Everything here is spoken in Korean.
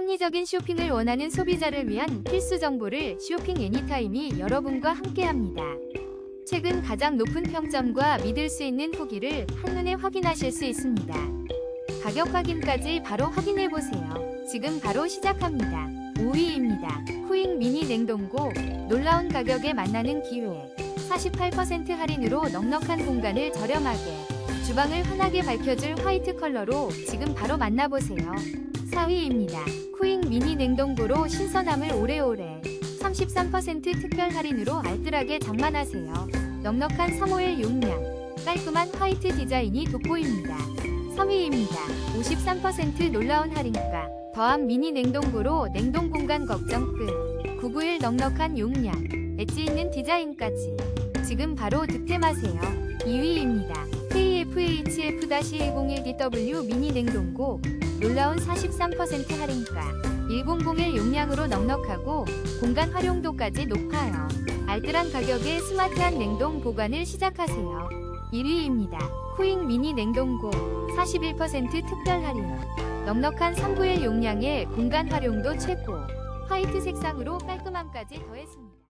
합리적인 쇼핑을 원하는 소비자를 위한 필수 정보를 쇼핑 애니타임이 여러분과 함께합니다. 최근 가장 높은 평점과 믿을 수 있는 후기를 한눈에 확인하실 수 있습니다. 가격 확인까지 바로 확인해 보세요. 지금 바로 시작합니다. 5위입니다. 쿠잉 미니 냉동고 놀라운 가격에 만나는 기회. 48% 할인으로 넉넉한 공간을 저렴하게 주방을 환하게 밝혀줄 화이트 컬러로 지금 바로 만나보세요. 4위입니다. 미니 냉동고로 신선함을 오래오래 33% 특별 할인으로 알뜰하게 장만하세요. 넉넉한 3호일 용량, 깔끔한 화이트 디자인이 돋보입니다. 3위입니다. 53% 놀라운 할인가, 더한 미니 냉동고로 냉동 공간 걱정 끝. 991 넉넉한 용량, 엣지 있는 디자인까지. 지금 바로 득템하세요. 2위입니다. KFHF-101DW 미니 냉동고 놀라운 43% 할인가 1001 용량으로 넉넉하고 공간 활용도까지 높아요. 알뜰한 가격에 스마트한 냉동 보관을 시작하세요. 1위입니다. 쿠잉 미니 냉동고 41% 특별 할인 넉넉한 391 용량의 공간 활용도 최고 화이트 색상으로 깔끔함까지 더했습니다.